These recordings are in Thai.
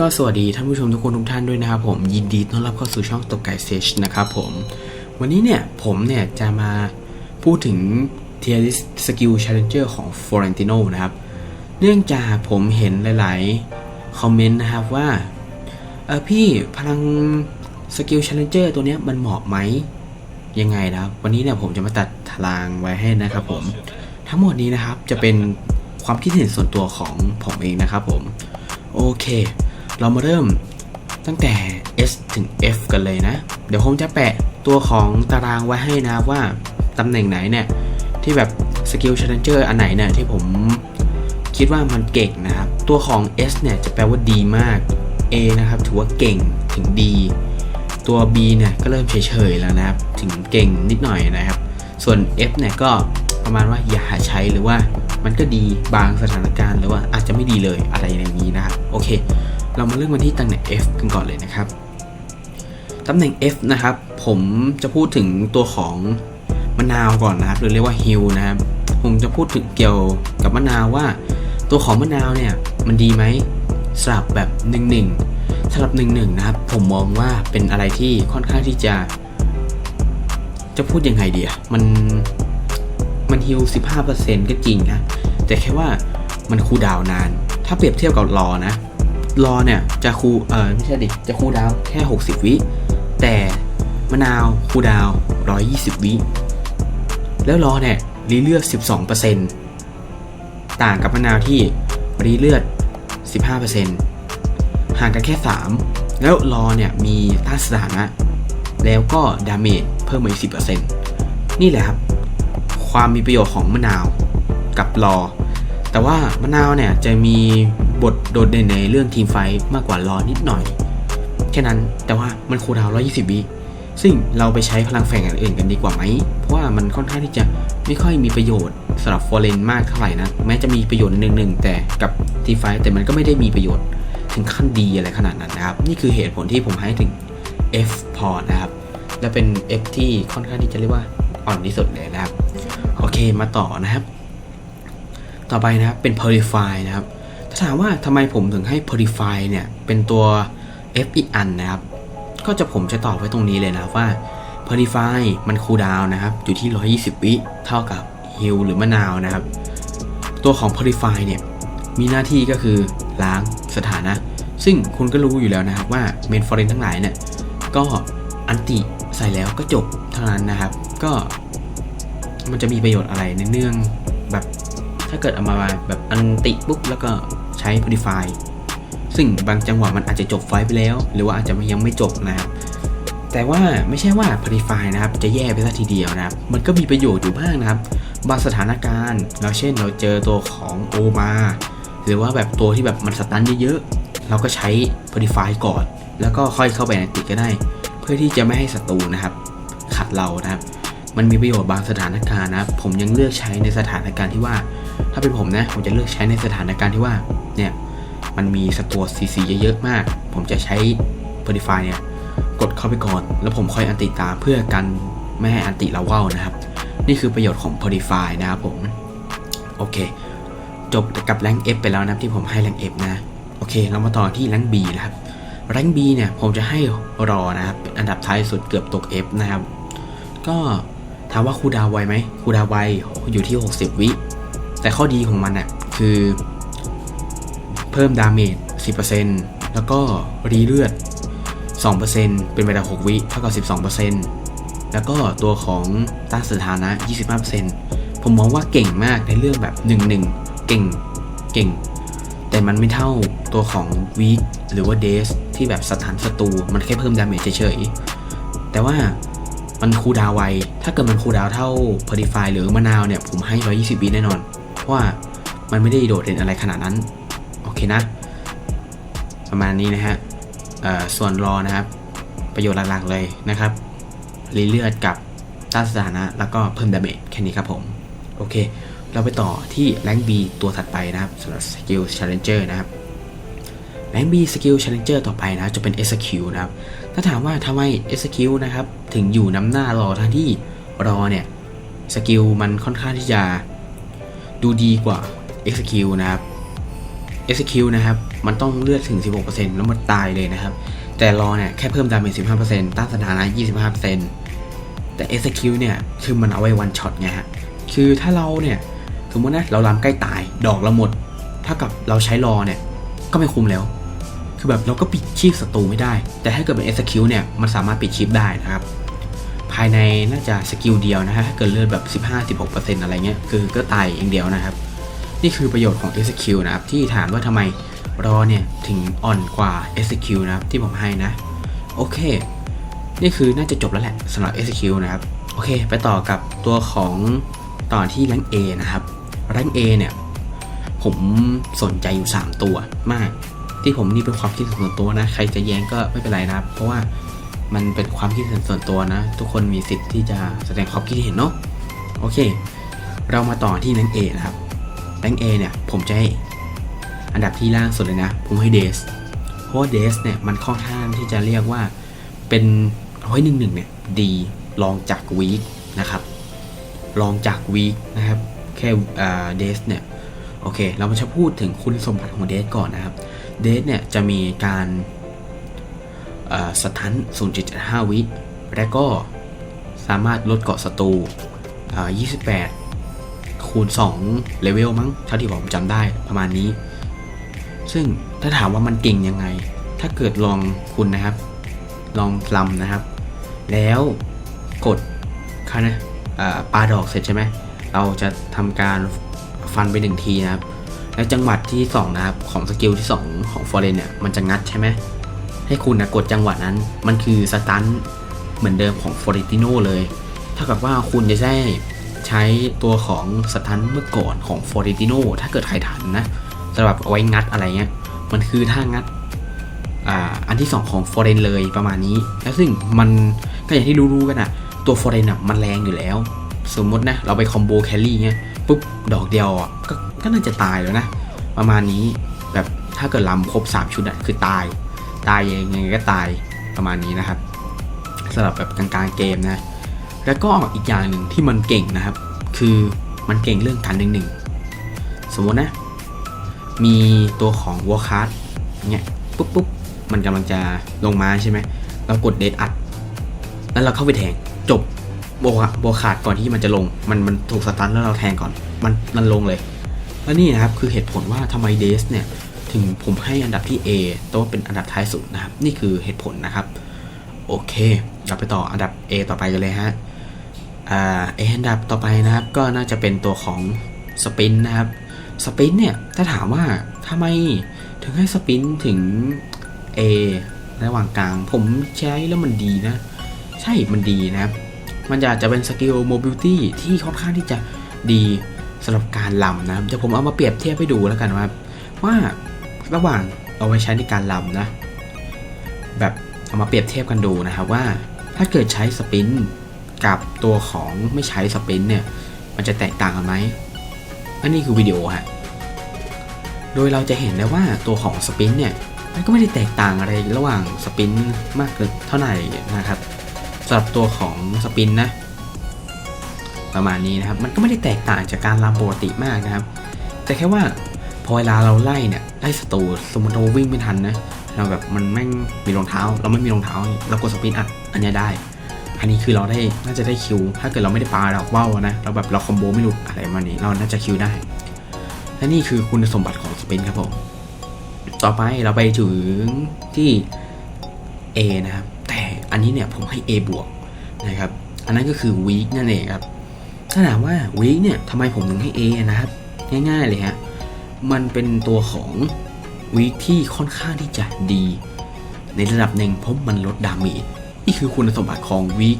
ก็สวัสดีท่านผู้ชมทุกคนทุกท่านด้วยนะครับผมยินดีต้อนรับเข้าสู่ช่องตกไก่เซชนะครับผมวันนี้เนี่ยผมเนี่ยจะมาพูดถึง tier list skill challenger ของ Florentino นะครับเนื่องจากผมเห็นหลาย ๆ คอมเมนต์นะครับว่าเออพี่พลังสกิล challenger ตัวเนี้ยมันเหมาะไหมยังไงนะครับ วันนี้เนี่ยผมจะมาตัดตารางไว้ให้นะครับผมทั้งหมดนี้นะครับจะเป็นความคิดเห็นส่วนตัวของผมเองนะครับผมโอเค เรามาเริ่มตั้งแต่ S ถึง F กันเลยนะ เดี๋ยวผมจะแปะตัวของตารางไว้ให้นะว่าตำแหน่งไหนเนี่ย ที่แบบสกิล challenger อันไหนเนี่ยที่ผมคิดว่ามันเก่งนะครับ ตัวของ S เนี่ยจะแปลว่าดีมาก A นะครับถือว่าเก่งถึงดี ตัว B เนี่ยก็เริ่มเฉยๆแล้วนะครับ ถึงเก่งนิดหน่อยนะครับ ส่วน F เนี่ยก็ประมาณว่าอย่าใช้หรือว่ามันก็ดีบางสถานการณ์หรือว่าอาจจะไม่ดีเลยอะไรอย่างนี้นะครับโอเค เรามาเริ่มกันที่ตำแหน่ง F กันก่อนเลยนะครับ ตำแหน่ง F นะครับ ผมจะพูดถึงตัวของมะนาวก่อนนะครับ หรือเรียกว่าฮิลนะครับ ผมจะพูดถึงเกี่ยวกับมะนาวว่า ตัวของมะนาวเนี่ยมันดีไหมสำหรับแบบหนึ่งหนึ่งสำหรับหนึ่งหนึ่งนะครับ ผมมองว่าเป็นอะไรที่ค่อนข้างที่จะ จะพูดยังไงเดียมันมันฮิล15%ก็จริงนะ แต่แค่ว่ามันคูดาวน์นาน ถ้าเปรียบเทียบกับรอนะ รอเนี่ยจะคูเออไม่ใช่ดิจะคูดาวแค่ 60 วิ แต่มะนาวคูดาว 120 วิ แล้วรอเนี่ยรีเลือด 12%ต่างกับมะนาวที่รีเลือด 15%ห่างกันแค่ 3 แล้วรอเนี่ยมีต้านสถานะ แล้วก็ดาเมจเพิ่มมาอีก10%นี่แหละครับ ความมีประโยชน์ของมะนาวกับรอ แต่ว่ามะนาวเนี่ยจะมีบทโดดเด่นในเรื่องทีมไฟมากกว่ารอนิดหน่อยแค่นั้นแต่ว่ามันคูดาว 120 วิซึ่งเราไปใช้พลังแฝงอื่นกันดีกว่าไหม เพราะว่ามันค่อนข้างที่จะไม่ค่อยมีประโยชน์สำหรับฟอร์เรนมากเท่าไหร่นะ แม้จะมีประโยชน์หนึ่งๆแต่กับทีไฟแต่มันก็ไม่ได้มีประโยชน์ถึงขั้นดีอะไรขนาดนั้นนะครับ นี่คือเหตุผลที่ผมให้ถึง F พอนะครับ และเป็น F ที่ค่อนข้างที่จะเรียกว่าอ่อนที่สุดเลยนะครับ โอเคมาต่อนะครับ ต่อไปนะครับเป็น Purify นะครับ ถ้าถามว่าทำไมผมถึงให้ Purify เนี่ยเป็นตัว F อีกอันนะครับ ก็จะผมจะตอบไว้ตรงนี้เลยนะว่า Purify มันคูลดาวนะครับ อยู่ที่ 120 วิเท่ากับ Heal หรือมะนาวนะครับ ตัวของ Purify เนี่ยมีหน้าที่ก็คือล้างสถานะ ซึ่งคุณก็รู้อยู่แล้วนะครับว่าเมนฟอร์เรนทั้งหลายเนี่ยก็อันติใส่แล้วก็จบเท่านั้นนะครับ ก็มันจะมีประโยชน์อะไรในเนื่อง ถ้าเกิดเอามาแบบอันติปุ๊บแล้วก็ใช้ Purify ซึ่งบางจังหวะมันอาจจะจบไฟไปแล้ว หรือว่าอาจจะยังไม่จบนะครับ แต่ว่าไม่ใช่ว่า Purify นะครับ จะแย่ไปซะทีเดียวนะครับ มันก็มีประโยชน์อยู่บ้างนะครับ บางสถานการณ์เราเช่นเราเจอตัวของโอมาหรือว่าแบบตัวที่แบบมันสตันเยอะๆเราก็ใช้ Purify ก่อน แล้วก็ค่อยเข้าไปในติก็ได้ เพื่อที่จะไม่ให้ศัตรูนะครับ ขัดเรานะครับ มันมีประโยชน์บางสถานการณ์นะ ผมยังเลือกใช้ในสถานการณ์ที่ว่า ถ้าเป็นผมนะผมจะเลือกใช้ในสถานการณ์ที่ว่าเนี่ยมันมีสตัวซีซีเยอะๆมาก ผมจะใช้ Purify เนี่ยกดเข้าไปก่อน แล้วผมค่อยอันติตามเพื่อกันไม่ให้อันติเราว่าวนะครับ นี่คือประโยชน์ของ Purify นะครับผม โอเค จบกับแรง F ไปแล้วนะที่ผมให้แรง F นะ โอเค เรามาต่อที่แรง B นะครับแรง B เนี่ยผมจะให้รอนะครับเป็นอันดับท้ายสุดเกือบตก F นะครับ ก็ ถามว่าคูดาวไวไหมคูดาวไวอยู่ที่ 60 วิ แต่ข้อดีของมันน่ะคือ เพิ่มดาเมจ 10%แล้วก็รีเลือด 2%เป็นเวลา 6 วิเท่ากับ 12%แล้วก็ตัวของต้านสถานะ 25%ผมมองว่าเก่งมากในเรื่องแบบ 1-1 เก่ง เก่ง แต่มันไม่เท่าตัวของวีคหรือว่าเดสที่แบบสถานศัตรูมันแค่เพิ่มดาเมจเฉยๆ แต่ว่า มันคูดาวไว ถ้าเกิดมันคูดาวเท่า Purify หรือมะนาวเนี่ย ผมให้ 120วิแน่นอน เพราะว่ามันไม่ได้โดดเด่นอะไรขนาดนั้น โอเคนะ ประมาณนี้นะฮะส่วนรอนะครับ ประโยชน์หลักๆเลยนะครับรีเลือดกับต้านสถานะ แล้วก็เพิ่มดาเมจแค่นี้ครับผม โอเค เราไปต่อที่แรง B ตัวถัดไปนะครับสำหรับสกิล Challenger นะครับ แรง B สกิล Challenger ต่อไปนะจะเป็น SQ นะครับ ถ้าถามว่าทำไม SQ นะครับ ถึงอยู่น้ำหน้ารอทั้งที่รอเนี่ย สกิลมันค่อนข้างที่จะดูดีกว่า Execute นะครับ Execute นะครับ มันต้องเลือดถึง 16%แล้วมันตายเลยนะครับ แต่รอเนี่ยแค่เพิ่มดาเมจ15%ต้านสถานะ 25%แต่ execute เนี่ยคือมันเอาไว้วันช็อตไงฮะ คือถ้าเราเนี่ยสมมตินะเราลำใกล้ตายดอกเราหมด ถ้ากับเราใช้รอเนี่ยก็ไม่คุ้มแล้ว คือแบบเราก็ปิดชีพศัตรูไม่ได้ แต่ถ้าเกิดเป็น execute เนี่ยมันสามารถปิดชีพได้นะครับภายในน่าจะสกิลเดียวนะฮะถ้าเกิดเลือดแบบ 15-16%อะไรเงี้ยคือก็ตายอย่างเดียวนะครับ นี่คือประโยชน์ของ execute นะครับที่ถามว่าทำไมรอเนี่ยถึงอ่อนกว่า execute นะครับที่ผมให้นะ โอเค นี่คือน่าจะจบแล้วแหละสำหรับ execute นะครับ โอเค ไปต่อกับตัวของตอนที่แรง A นะครับแรง A เนี่ย ผมสนใจอยู่ 3 ตัวมาก ที่ผมนี่เป็นความคิดส่วนตัวนะ ใครจะแย้งก็ไม่เป็นไรนะครับเพราะว่ามันเป็นความคิดเห็นส่วนตัวนะ ทุกคนมีสิทธิ์ที่จะแสดงความคิดเห็นเนาะโอเค เรามาต่อที่แรง A นะครับแรง A เนี่ยผมจะให้อันดับที่ล่างสุดเลยนะ ผมให้เดสเพราะว่าเดสเนี่ยมันค่อนข้างที่จะเรียกว่าเป็นร้อยหนึ่งหนึ่งเนี่ยดีลองจากวีคนะครับลองจากวีคนะครับแค่เดสเนี่ยโอเค เรามาจะพูดถึงคุณสมบัติของเดสก่อนนะครับ เดสเนี่ยจะมีการสตัน0.75 วิ และก็สามารถลดเกาะศัตรู28 คูณ2เลเวลมั้ง เท่าที่ผมจำได้ประมาณนี้ ซึ่งถ้าถามว่ามันเก่งยังไง ถ้าเกิดลองคุณนะครับ ลองลำนะครับ แล้วกดค่ะนะปลาดอกเสร็จใช่ไหม เราจะทำการฟันไปหนึ่งทีนะครับ แล้วจังหวัดที่ 2 นะครับ ของสกิลที่ 2 ของฟอร์เรนเนี่ย มันจะงัดใช่ไหม ให้คุณนะกดจังหวะนั้น มันคือสตันเหมือนเดิมของฟอร์เรติโนเลย เท่ากับว่าคุณจะได้ใช้ตัวของสตันเมื่อก่อนของฟอร์เรติโนถ้าเกิดใครทันนะสำหรับเอาไว้งัดอะไรเงี้ย มันคือท่างัดอ่าอันที่ 2 ของฟอร์เรนเลยประมาณนี้ แล้วซึ่งมันก็อย่างที่รู้ๆกันอะตัวฟอร์เรนอะมันแรงอยู่แล้ว สมมตินะเราไปคอมโบแคลรี่เงี้ยปุ๊บดอกเดียวอะก็ ก็น่าจะตายแล้วนะ ประมาณนี้แบบถ้าเกิดลำครบ 3 ชุดอะคือตาย ตายยังไงก็ตายประมาณนี้นะครับสำหรับแบบกลางๆเกมนะ แล้วก็อีกอย่างหนึ่งที่มันเก่งนะครับ คือมันเก่งเรื่องการดึงหนึ่งสมมตินะ มีตัวของวอลคัสเนี่ยปุ๊บปุ๊บมันกำลังจะลงมาใช่ไหมเรากดเดทอัด แล้วเราเข้าไปแทงจบโบโบขาดก่อนที่มันจะลง มันมันถูกสตันแล้วเราแทงก่อน มันมันลงเลย แล้วนี่นะครับคือเหตุผลว่าทำไมเดสเนี่ยถึงผมให้อันดับที่ A แต่ว่าเป็นอันดับท้ายสุดนะครับ นี่คือเหตุผลนะครับ โอเคเราไปต่ออันดับ A ต่อไปกันเลยฮะอ่าอันดับต่อไปนะครับ ก็น่าจะเป็นตัวของสปินนะครับสปินเนี่ยถ้าถามว่าทำไมถึงให้สปินถึง A ระหว่างกลาง ผมใช้แล้วมันดีนะ ใช่มันดีนะครับ มันจะจะเป็นสกิลโมบิลิตี้ที่ค่อนข้างที่จะดี สำหรับการลำนะเดี๋ยวผมเอามาเปรียบเทียบให้ดูแล้วกันว่าว่าระหว่างเอาไว้ใช้ในการลำนะ แบบเอามาเปรียบเทียบกันดูนะครับว่าถ้าเกิดใช้สปินกับตัวของไม่ใช้สปินเนี่ยมันจะแตกต่างกันไหมอันนี้คือวิดีโอฮะโดยเราจะเห็นได้ว่าตัวของสปินเนี่ยมันก็ไม่ได้แตกต่างอะไรระหว่างสปินมากเกินเท่าไหร่นะครับสำหรับตัวของสปินนะ ประมาณนี้นะครับ มันก็ไม่ได้แตกต่างจากการลำปกติมากนะครับ แต่แค่ว่าพอเวลาเราไล่เนี่ยไล่ศัตรูสมมติเราวิ่งไม่ทันนะเราแบบมันแม่งมีรองเท้า เราไม่มีรองเท้าเรากดสปินอัดอันนี้ได้ อันนี้คือเราได้น่าจะได้คิว ถ้าเกิดเราไม่ได้ปาดอกว่าวนะเราแบบเราคอมโบไม่หลุดอะไรมานี้เราน่าจะคิวได้และนี่คือคุณสมบัติของสปินครับผมต่อไปเราไปถึงที่ A นะครับ แต่อันนี้เนี่ยผมให้ A บวกนะครับ อันนั้นก็คือ weak นั่นเองครับ ถ้าถามว่า weak เนี่ยทำไมผมถึงให้ A นะครับ ง่ายๆเลยฮะ มันเป็นตัวของ weak ที่ค่อนข้างที่จะดี ในระดับหนึ่งเพราะมันลดดาเมจนี่คือคุณสมบัติของ weak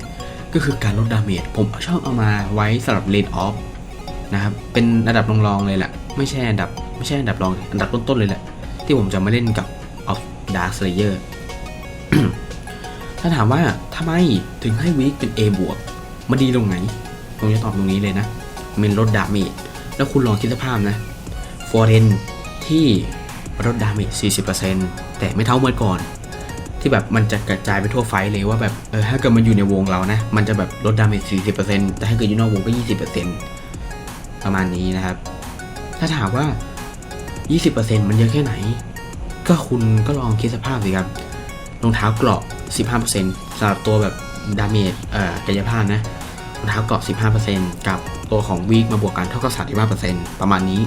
ก็คือการลดดาเมจผมชอบเอามาไว้สำหรับ lane off นะครับ เป็นระดับรองๆเลยแหละ ไม่ใช่อันดับไม่ใช่อันดับรองอันดับต้นๆเลยแหละ ที่ผมจะมาเล่นกับ of Dark Slayer ถ้าถามว่าทำไมถึงให้วีคเป็น A บวกมันดีตรงไหน ผมจะตอบตรงนี้เลยนะ มันลดดาเมจแล้วคุณลองคิดสภาพนะฟอร์เรนที่ลดดาเมจ40%แต่ไม่เท่าเมื่อก่อน ที่แบบมันจะกระจายไปทั่วไฟเลยว่าแบบเออถ้าเกิดมันอยู่ในวงเรานะ มันจะแบบลดดาเมจ40%แต่ถ้าเกิดอยู่นอกวงก็ 20%ประมาณนี้นะครับ ถ้าถามว่า 20%มันเยอะแค่ไหน ก็คุณก็ลองคิดสภาพสิครับรองเท้าเกราะ 15%สำหรับตัวแบบดาเมจเอ่อกายภาพนะ เท้ากราะ15%กับตัวของวีคมาบวกกันเท่ากับ35%ประมาณนี้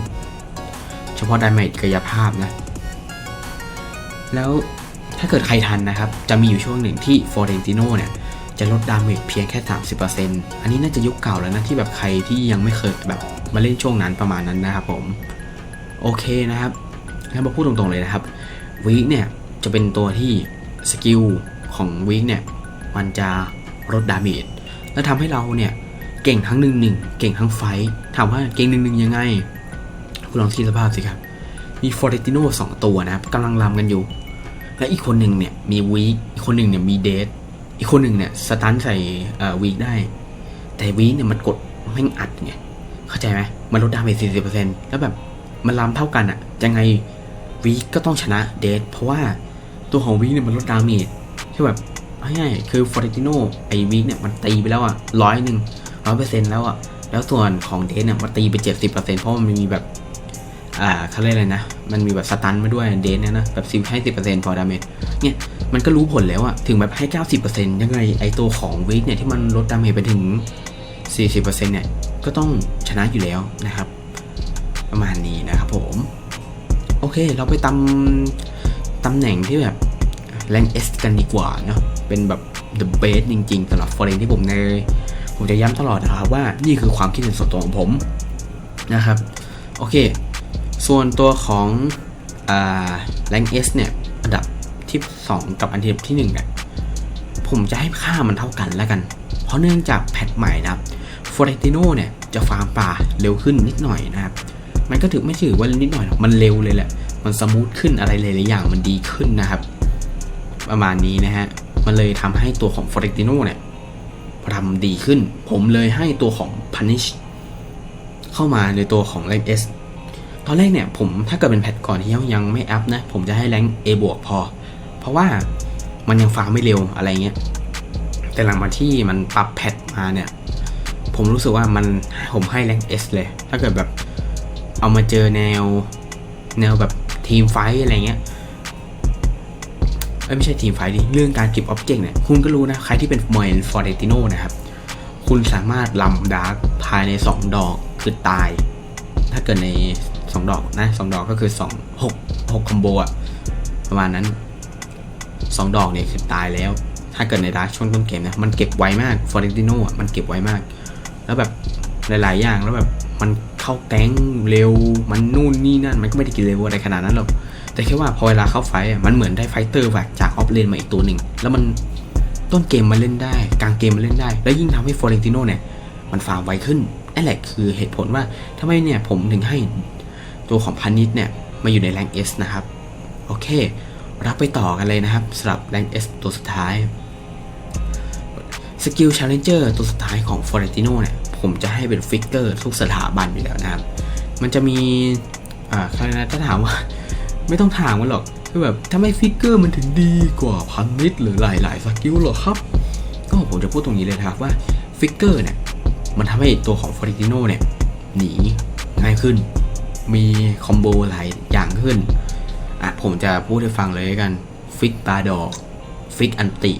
เฉพาะดาเมจกายภาพนะ แล้วถ้าเกิดใครทันนะครับ จะมีอยู่ช่วงหนึ่งที่ฟอร์เรนติโนเนี่ย จะลดดาเมจเพียงแค่ 30%อันนี้น่าจะยุคเก่าแล้วนะ ที่แบบใครที่ยังไม่เคยแบบมาเล่นช่วงนั้นประมาณนั้นนะครับผม โอเคนะครับงั้นมาพูดตรงๆเลยนะครับวีคเนี่ยจะเป็นตัวที่สกิลของวีคเนี่ยมันจะลดดาเมจ แล้วทำให้เราเนี่ยเก่งทั้งหนึ่งหนึ่งเก่งทั้งไฟท์ถามว่าเก่งหนึ่งหนึ่งยังไง คุณลองคิดสภาพสิครับ มีฟอร์เรติโน่สองตัวนะครับกำลังรำกันอยู่ และอีกคนหนึ่งเนี่ยมีวีคอีกคนหนึ่งเนี่ยมีเดทอีกคนหนึ่งเนี่ยสตันใส่อ่อวีคได้ แต่วีคเนี่ยมันกดแม่งอัดไงเข้าใจไหมมันลดดาเมจสี่สิบเปอร์เซ็นต์แล้วแบบมันรำเท่ากันอะยังไงวีคก็ต้องชนะเดทเพราะว่าตัวของวีคเนี่ยมันลดดาเมจที่แบบ ง่ายๆคือฟอร์เรติโนไอวีคเนี่ยมันตีไปแล้วอะร้อยหนึ่งร้อยเปอร์เซ็นต์แล้วอะแล้วส่วนของเดทเนี่ยมันตีไปเจ็ดสิบเปอร์เซ็นต์เพราะมันมีแบบอ่าเขาเรียกอะไรนะ มันมีแบบสตันมาด้วยเดนเนี่ยนะแบบสิบให้สิบเปอร์เซ็นต์พอดาเมจเนี่ยมันก็รู้ผลแล้วอะถึงแบบให้เก้าสิบเปอร์เซ็นต์ยังไงไอตัวของวิกเนี่ยที่มันลดดาเมจไปถึงสี่สิบเปอร์เซ็นต์เนี่ยก็ต้องชนะอยู่แล้วนะครับ ประมาณนี้นะครับผม โอเคเราไปตำตำแหน่งที่แบบ แรงเอสกันดีกว่าเนาะเป็นแบบ the best จริงๆสำหรับฟอร์เรนที่ผมใน ผมจะย้ำตลอดนะครับว่านี่คือความคิดเห็นส่วนตัวของผมนะครับโอเค ส่วนตัวของแรงเอสเนี่ยอันดับที่ 2 กับอันดับที่1เนี่ยผมจะให้ค่ามันเท่ากันแล้วกัน เพราะเนื่องจากแพทใหม่นะครับฟอร์เรติโนเนี่ยจะฟาร์มป่าเร็วขึ้นนิดหน่อยนะครับ มันก็ถือไม่ถือว่านิดหน่อยหรอกมันเร็วเลยแหละ มันสมูทขึ้นอะไรหลายๆอย่างมันดีขึ้นนะครับ ประมาณนี้นะฮะ มันเลยทำให้ตัวของฟอร์เรติโนเนี่ยทำดีขึ้น ผมเลยให้ตัวของ Punish เข้ามาในตัวของแรงเอสตอนแรกเนี่ยผมถ้าเกิดเป็นแพทก่อนที่ยังไม่อัพนะ ผมจะให้แรง A บวกพอ เพราะว่ามันยังฟาร์มไม่เร็วอะไรเงี้ย แต่หลังมาที่มันปรับแพทมาเนี่ย ผมรู้สึกว่ามันผมให้แรง S เลย ถ้าเกิดแบบเอามาเจอแนวแนวแบบทีมไฟอะไรเงี้ย ไม่ใช่ทีมไฟดิเรื่องการเก็บออบเจกต์เนี่ยคุณก็รู้นะใครที่เป็นมอยฟอร์เรติโนนะครับคุณสามารถลำดาร์กภายใน 2 ดอกคือตาย ถ้าเกิดใน 2 ดอกนะ2ดอกก็คือ 2 6 6คอมโบอะประมาณนั้น 2 ดอกเนี่ยคือตายแล้ว ถ้าเกิดในดาร์กช่วงต้นเกมนะมันเก็บไวมากฟอร์เรติโนอะมันเก็บไวมาก แล้วแบบหลาย ๆ อย่างแล้วแบบมันเข้าแก๊งเร็วมันนู่นนี่นั่น มันก็ไม่ได้กินเร็วอะไรขนาดนั้นหรอก แต่แค่ว่าพอเวลาเข้าไฟมันเหมือนได้ไฟเตอร์แบบจากออฟเลนมาอีกตัวหนึ่ง แล้วมันต้นเกมมาเล่นได้ กลางเกมมาเล่นได้ แล้วยิ่งทำให้ฟอร์เรนติโนเนี่ย มันฟาร์มไวขึ้นนั่นแหละคือเหตุผลว่าทำไมเนี่ยผมถึงให้ตัวของพานิชเนี่ย มาอยู่ในแรง S นะครับ โอเค รับไปต่อกันเลยนะครับสำหรับแรง S ตัวสุดท้ายสกิล Challenger ตัวสุดท้ายของ f o r e n t i n o เนี่ยผมจะให้เป็นฟิกเกอร์ทุกสถาบันอยู่แล้วนะครับ มันจะมีอ่าใครนะถ้าถามว่า ไม่ต้องถามกันหรอกคือแบบทำไมฟิกเกอร์มันถึงดีกว่าพันนิดหรือหลายๆสกิลหรอครับ ก็ผมจะพูดตรงนี้เลยครับว่าฟิกเกอร์เนี่ยมันทำให้ตัวของฟอร์ติโนเนี่ยหนีง่ายขึ้น มีคอมโบหลายอย่างขึ้นอะผมจะพูดให้ฟังเลยกันฟิกบาดอฟิกอันติ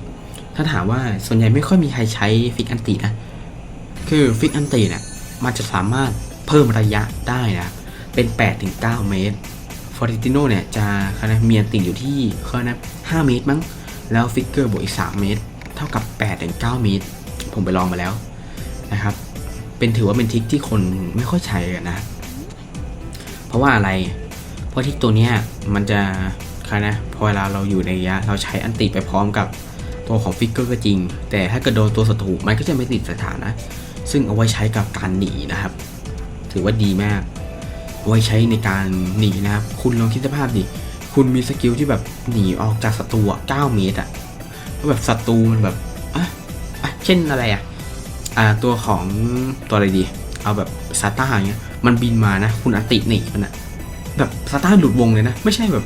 ถ้าถามว่าส่วนใหญ่ไม่ค่อยมีใครใช้ฟิกอันตินะ คือฟิกอันติเนี่ยมันจะสามารถเพิ่มระยะได้นะ เป็น8-9 เมตร ฟอร์ติโนเนี่ยจะคณะมีอันติดอยู่ที่เขานะ5เมตรมั้ง แล้วฟิกเกอร์บวกอีก 3 เมตร เท่ากับ8-9เมตร ผมไปลองมาแล้วนะครับ เป็นถือว่าเป็นทริคที่คนไม่ค่อยใช้กันนะ เพราะว่าอะไร เพราะทริคตัวเนี้ยมันจะคนะพอเวลาเราอยู่ในระยะเราใช้อันติไปพร้อมกับตัวของฟิกเกอร์ก็จริง แต่ถ้าเกิดโดนตัวศัตรูมันก็จะไม่ติดสถานะ ซึ่งเอาไว้ใช้กับการหนีนะครับ ถือว่าดีมาก ไว้ใช้ในการหนีนะครับ คุณลองคิดสภาพดิ คุณมีสกิลที่แบบหนีออกจากศัตรู9เมตรอะแล้วแบบศัตรูมันแบบอะอะเช่นอะไรอะอ่าตัวของตัวอะไรดี เอาแบบซาต้าอย่างเงี้ย มันบินมานะ คุณอันติหนีมันอะแบบซาต้าหลุดวงเลยนะ ไม่ใช่แบบ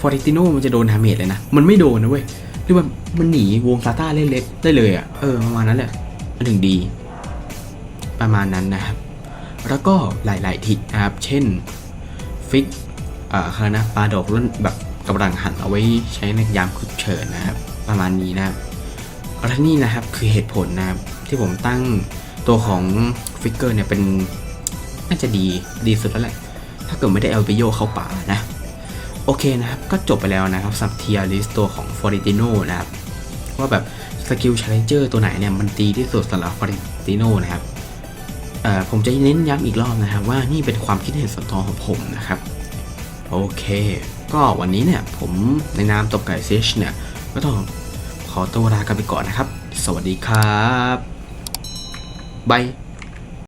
ฟอร์ติโนมันจะโดนดาเมจเลยนะ มันไม่โดนนะเว้ยคือแบบมันหนีวงซาต้าเล็กๆได้เลยอะเออประมาณนั้นแหละมันถึงดี ประมาณนั้นนะครับ แล้วก็หลาย ๆ ทิศนะครับ เช่นฟิกอ่าคานะปลาดอกรุ่นแบบกำลังหันเอาไว้ใช้ในยามฉุกเฉินนะครับ ประมาณนี้นะครับและนี่นะครับคือเหตุผลนะครับที่ผมตั้งตัวของฟิกเกอร์เนี่ยเป็นน่าจะดีดีสุดแล้วแหละ ถ้าเกิดไม่ได้เอาไปโยเข้าป่านะ โอเคนะครับ ก็จบไปแล้วนะครับสับเทียริสตัวของฟอริติโนนะครับ ว่าแบบสกิลชาเลนเจอร์ตัวไหนเนี่ยมันดีที่สุดสำหรับฟอริติโนนะครับ ผมจะเน้นย้ำอีกรอบนะครับว่านี่เป็นความคิดเห็นส่วนตัวของผมนะครับ โอเค ก็วันนี้เนี่ยผมในนามตบไก่เซชเนี่ยก็ต้องขอตัวลากันไปก่อนนะครับ สวัสดีครับบาย